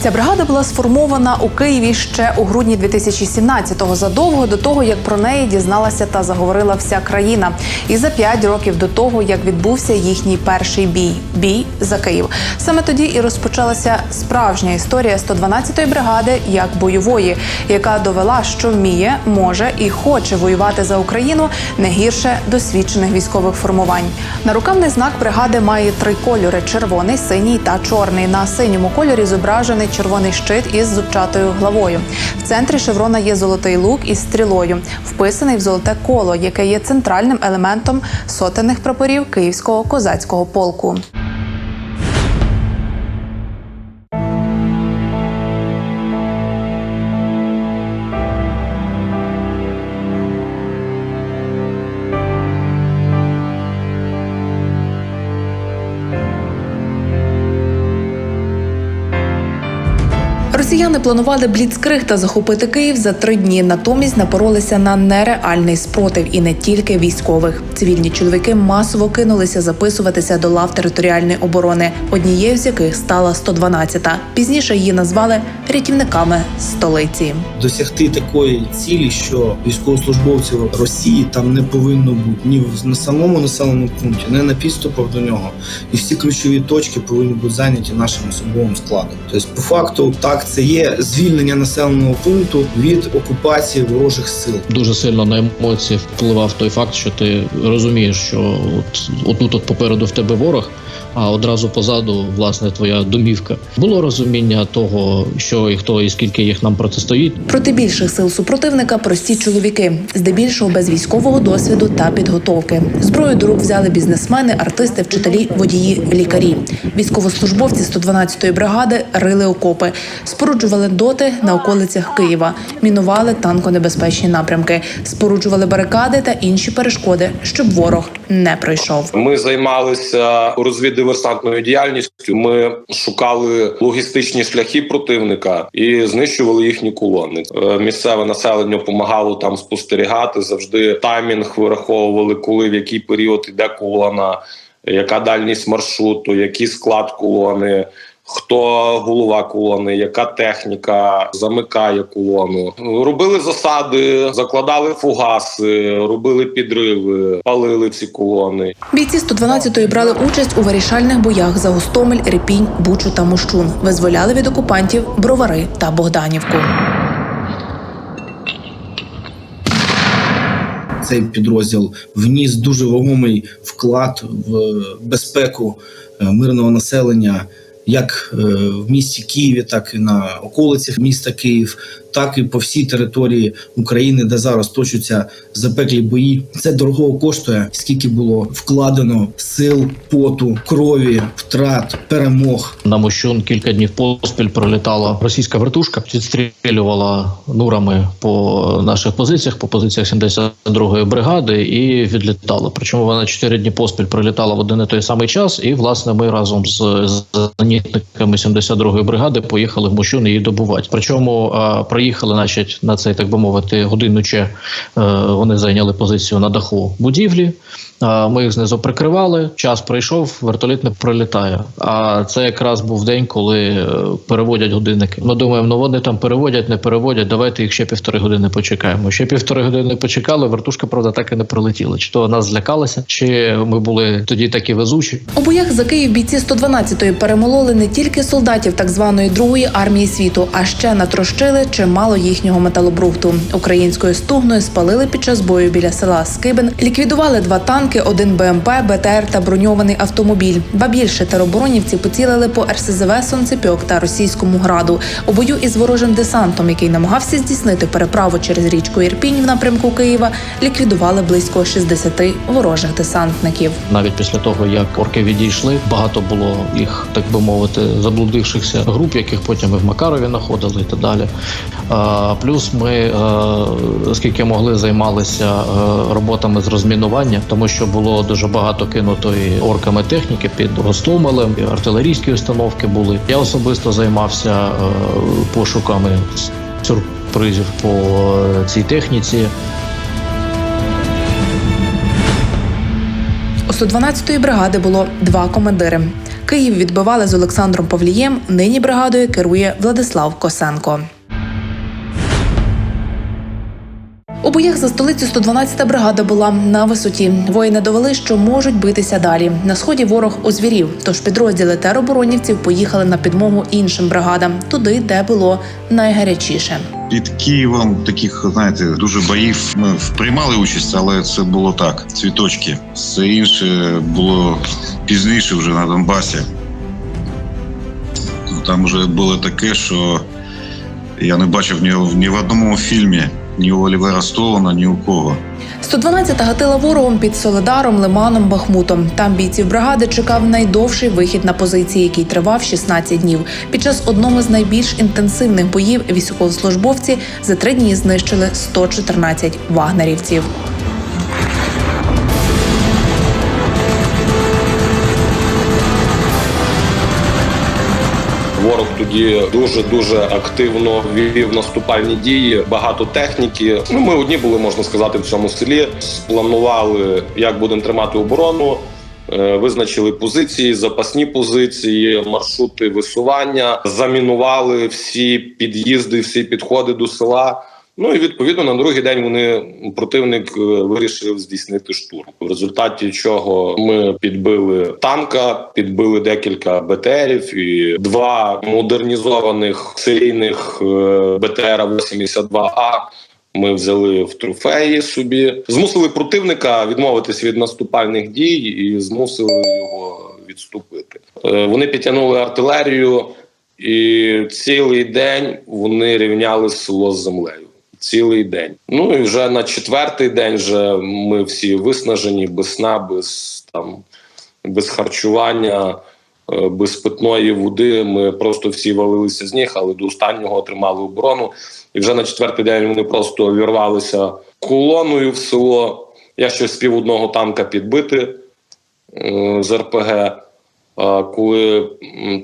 Ця бригада була сформована у Києві ще у грудні 2017-го, задовго до того, як про неї дізналася та заговорила вся країна. І за п'ять років до того, як відбувся їхній перший бій бій за Київ. Саме тоді і розпочалася справжня історія 112-ї бригади як бойової, яка довела, що вміє, може і хоче воювати за Україну не гірше досвідчених військових формувань. Нарукавний знак бригади має три кольори: червоний, синій та чорний. На синьому кольорі зображений червоний щит із зубчатою главою. В центрі шеврона є золотий лук із стрілою, вписаний в золоте коло, яке є центральним елементом сотенних прапорів Київського козацького полку. Росіяни планували бліцкриг та захопити Київ за три дні. Натомість напоролися на нереальний спротив і не тільки військових. Цивільні чоловіки масово кинулися записуватися до лав територіальної оборони, однією з яких стала 112-та. Пізніше її назвали рятівниками столиці. досягти такої цілі, що військовослужбовців Росії там не повинно бути ні на самому населеному пункті, ні на підступах до нього. І всі ключові точки повинні бути зайняті нашим особовим складом. Тобто, по факту, так це є звільнення населеного пункту від окупації ворожих сил. дуже сильно на емоції впливав той факт, що ти розумієш, що от отут от попереду в тебе ворог, а одразу позаду власне твоя домівка. Було розуміння того, що і хто і скільки їх нам протистоїть. Проти більших сил супротивника прості чоловіки, здебільшого без військового досвіду та підготовки. Зброю до рук взяли бізнесмени, артисти, вчителі, водії, лікарі. Військовослужбовці 112-ї бригади рили окопи, споруджували доти на околицях Києва, мінували танконебезпечні напрямки, споруджували барикади та інші перешкоди, щоб ворог не пройшов. Ми займалися розвіддиверсантною діяльністю. Ми шукали логістичні шляхи противника і знищували їхні колони. Е, Місцеве населення допомагало там спостерігати. Завжди таймінг вираховували, коли в який період іде колона, яка дальність маршруту, який склад колони. Хто голова колони, яка техніка замикає колону? Робили засади, закладали фугаси, робили підриви, палили ці колони. Бійці 112-ї брали участь у вирішальних боях за Гостомель, Репінь, Бучу та Мощун. Визволяли від окупантів Бровари та Богданівку. Цей підрозділ вніс дуже вагомий вклад в безпеку е, мирного населення. Як е, в місті Києві, так і на околицях міста Київ, так і по всій території України, де зараз точаться запеклі бої. Це дорого коштує, скільки було вкладено сил, поту, крові, втрат, перемог. На Мощун кілька днів поспіль пролітала російська вертушка, відстрілювала нурами по наших позиціях, по позиціях 72-ї бригади, і відлітала. Причому вона чотири дні поспіль пролітала в один і той самий час. І власне ми разом з зенітниками 72-ї бригади поїхали в Мощун її добувати. Причому а, приїхали, значить, на цей так би мовити, годину ще е, вони зайняли позицію на даху будівлі. Ми їх знизу прикривали. Час прийшов, вертоліт не пролітає. А це якраз був день, коли е, переводять годинники. Ми думаємо, ну вони там переводять, не переводять. Давайте їх ще півтори години почекаємо. Ще півтори години почекали. Вертушка, правда, так і не пролетіла. Чи то нас злякалися, чи ми були тоді такі везучі. У боях за Київ бійці 112-ї перемололи не тільки солдатів так званої другої армії світу, а ще натрощили чимало їхнього металобрухту. Українською стугною спалили під час бою біля села Скибин, ліквідували два танки, один БМП, БТР та броньований автомобіль. Ба більше тероборонівці поцілили по РСЗВ Сонцепьок та російському граду у бою із ворожим десантом, який намагався здійснити переправу через річку Ірпінь в напрямку Києва. Ліквідували близько 60 ворожих десантників. Навіть після того, як орки відійшли, багато було їх, так би мовити, заблудившихся груп, яких потім і в Макарові знаходили і так далі. Плюс ми, е, скільки могли, займалися е, роботами з розмінування, тому що що було дуже багато кинутої орками техніки під Гостомелем, артилерійські установки були. Я особисто займався е, пошуками сюрпризів по е, цій техніці. У 112-ї бригади було два командири. Київ відбивали з Олександром Павлієм. Нині бригадою керує Владислав Косенко. У боях за столицю 112-та бригада була на висоті. Воїни довели, що можуть битися далі. На сході ворог озвірів, тож підрозділи тероборонівців поїхали на підмогу іншим бригадам, туди, де було найгарячіше. Під Києвом таких, знаєте, дуже боїв ми приймали участь, але це було так. Цвіточки. Все інше було пізніше вже на Донбасі. Ну, Там вже було таке, що я не бачив ні, в- ні в одному фільмі, ні у Олівера Стоуна, ні у кого. 112-та гатила ворогом під Соледаром, Лиманом, Бахмутом. Там бійців бригади чекав найдовший вихід на позиції, який тривав 16 днів. Під час одного з найбільш інтенсивних боїв військовослужбовці за три дні знищили 114 вагнерівців. Ворог тоді дуже дуже активно вів наступальні дії. Багато техніки. Ну ми одні були, можна сказати, в цьому селі. Спланували, як будемо тримати оборону. е, Визначили позиції, запасні позиції, маршрути висування, замінували всі під'їзди, всі підходи до села. Ну і відповідно на другий день вони противник е, вирішив здійснити штурм. В результаті чого ми підбили танка, підбили декілька БТРів і два модернізованих серійних е, БТРа 82 А. Ми взяли в трофеї собі, змусили противника відмовитись від наступальних дій і змусили його відступити. Е, Вони підтягнули артилерію, і цілий день вони рівняли село з землею. Цілий день. Ну і вже на четвертий день вже ми всі виснажені, без сна, без там без харчування, е, без питної води. Ми просто всі валилися з ніг, але до останнього отримали оборону. І вже на четвертий день вони просто вірвалися колоною в село. Я ще спів одного танка підбити е, з РПГ. Коли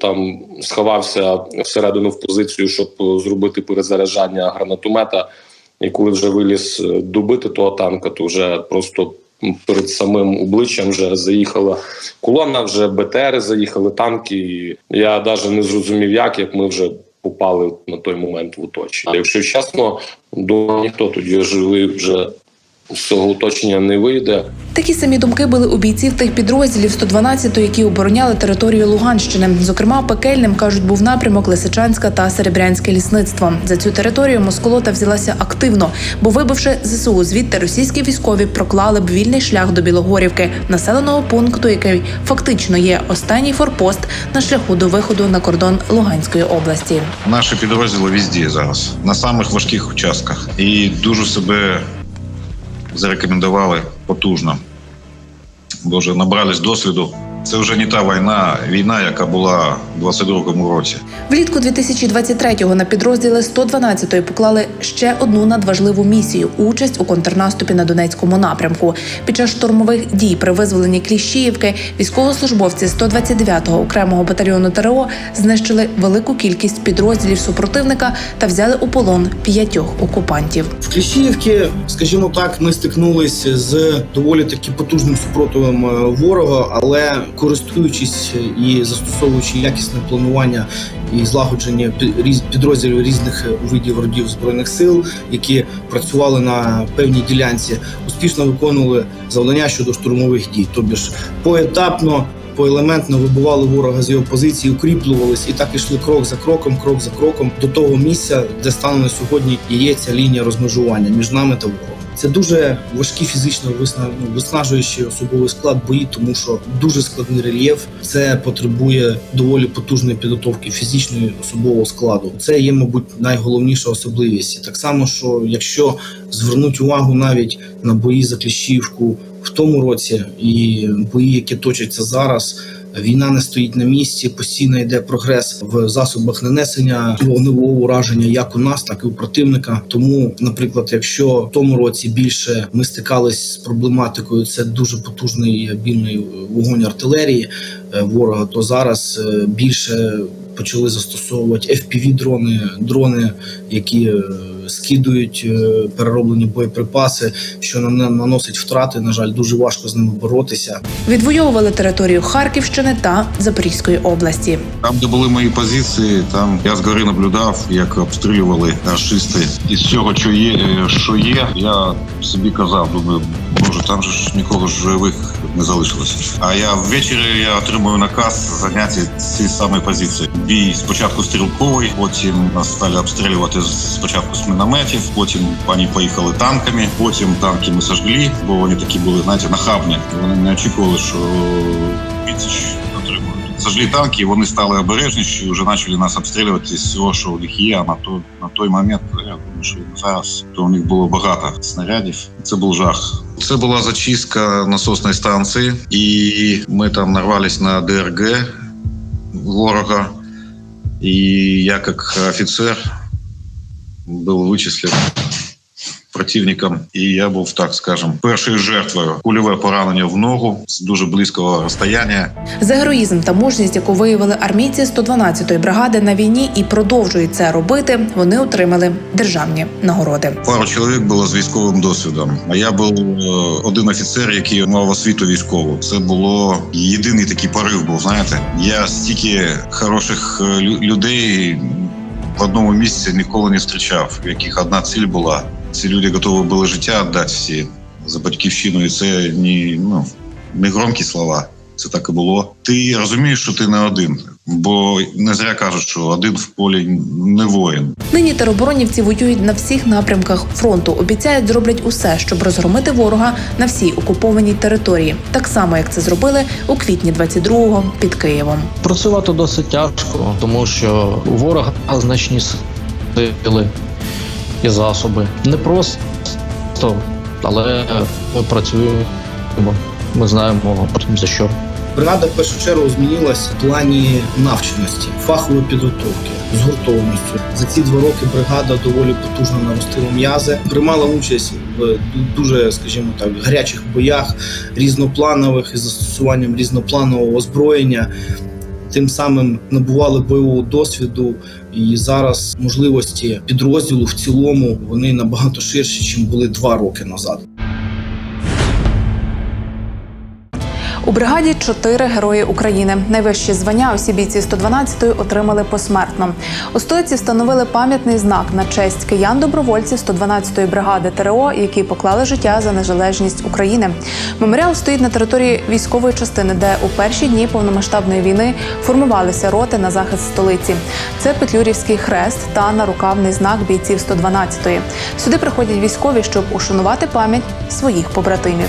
там сховався всередину в позицію, щоб зробити перезаряджання гранатомета, і коли вже виліз е, добити того танка, то вже просто перед самим обличчям вже заїхала колона, вже БТРи заїхали танки. І я навіть не зрозумів, як, як ми вже попали на той момент в оточення. Якщо чесно, думаю, ніхто тоді живий вже з цього оточення не вийде. Такі самі думки були у бійців тих підрозділів 112-ї, які обороняли територію Луганщини. Зокрема, пекельним кажуть, був напрямок Лисичанська та Серебрянське лісництво. За цю територію Москолота взялася активно, бо вибивши ЗСУ звідти, російські військові проклали б вільний шлях до Білогорівки, населеного пункту, який фактично є останній форпост на шляху до виходу на кордон Луганської області. Наші підрозділи візді зараз, на самих важких участках. І дуже себе зарекомендували потужно. Боже, набрались досвіду. Це вже не та війна, війна, яка була в 22-му році. Влітку 2023-го на підрозділи 112-ї поклали ще одну надважливу місію участь у контрнаступі на Донецькому напрямку. Під час штурмових дій при визволенні Кліщіївки військовослужбовці 129-го окремого батальйону ТРО знищили велику кількість підрозділів супротивника та взяли у полон п'ятьох окупантів. В Кліщіївці, скажімо так, ми стикнулися з доволі таки потужним супротивом е, ворога, але користуючись і застосовуючи якісне планування і злагодження пі- підрозділів різних е, видів родів збройних сил, які працювали на певній ділянці, успішно виконували завдання щодо штурмових дій, тобі ж поетапно. Поелементно вибивали ворога з його позиції, укріплювались і так ішли крок за кроком, крок за кроком до того місця, де станом на сьогодні і є ця лінія розмежування між нами та ворогом. Це дуже важкий фізично ну, виснажуючий особовий склад бої, тому що дуже складний рельєф. Це потребує доволі потужної підготовки фізичної особового складу. Це є, мабуть, найголовніша особливість. Так само, що якщо звернуть увагу навіть на бої за Кліщівку в тому році і бої, які точаться зараз. Війна не стоїть на місці, постійно йде прогрес в засобах нанесення вогневого ураження, як у нас, так і у противника. Тому, наприклад, якщо в тому році більше ми стикались з проблематикою, це дуже потужний і обільний вогонь артилерії е, ворога, то зараз е, більше почали застосовувати fpv дрони дрони, які е, скидують е, перероблені боєприпаси, що на- наносить втрати. На жаль, дуже важко з ними боротися. Відвоювали територію Харківщини та Запорізької області. Там, де були мої позиції, там я згори наблюдав, як обстрілювали рашисти. Із цього, що є, е, що є, я собі казав, думаю, боже, там же ж нікого живих не залишилося. А я ввечері я отримую наказ зайняти ці самі позиції. Бій спочатку стрілковий, потім нас стали обстрілювати спочатку з мінометів, потім вони поїхали танками, потім танки ми сожгли, бо вони такі були, знаєте, нахабні. Вони не очікували, що відсіч. Сожгли танки, і вони стали обережніші, і вже почали нас обстрілювати з всього, що у них є. А на той, на той момент, я думаю, що зараз то у них було багато снарядів. Це був жах. Це була зачистка насосної станції, і ми там нарвались на ДРГ ворога. І я, як офіцер, був вичислен противником, і я був, так скажем, першою жертвою. Кульове поранення в ногу з дуже близького розстояння. За героїзм та мужність, яку виявили армійці 112-ї бригади на війні і продовжують це робити, вони отримали державні нагороди. Пару чоловік було з військовим досвідом. А я був е, один офіцер, який мав освіту військову. Це було єдиний такий порив. Був знаєте, я стільки хороших е, лю- людей в одному місці ніколи не зустрічав, в яких одна ціль була. Ці люди готові були життя віддати всі за батьківщину, і це не, ну, не громкі слова. Це так і було. Ти розумієш, що ти не один, бо не зря кажуть, що один в полі не воїн. Нині тероборонівці воюють на всіх напрямках фронту. Обіцяють, зроблять усе, щоб розгромити ворога на всій окупованій території, так само як це зробили у квітні 22-го під Києвом. Працювати досить тяжко, тому що у ворога значні сили і засоби. Не просто, але ми працюємо. Ми знаємо за що. Бригада в першу чергу змінилась в плані навченості, фахової підготовки, згуртованості. За ці два роки бригада доволі потужно наростила м'язи, приймала участь в дуже, скажімо так, гарячих боях різнопланових із застосуванням різнопланового озброєння. Тим самим набували бойового досвіду, і зараз можливості підрозділу в цілому вони набагато ширші, ніж були два роки назад. У бригаді чотири герої України. Найвищі звання усі бійці 112-ї отримали посмертно. У столиці встановили пам'ятний знак на честь киян-добровольців 112-ї бригади ТРО, які поклали життя за незалежність України. Меморіал стоїть на території військової частини, де у перші дні повномасштабної війни формувалися роти на захист столиці. Це Петлюрівський хрест та нарукавний знак бійців 112-ї. Сюди приходять військові, щоб ушанувати пам'ять своїх побратимів.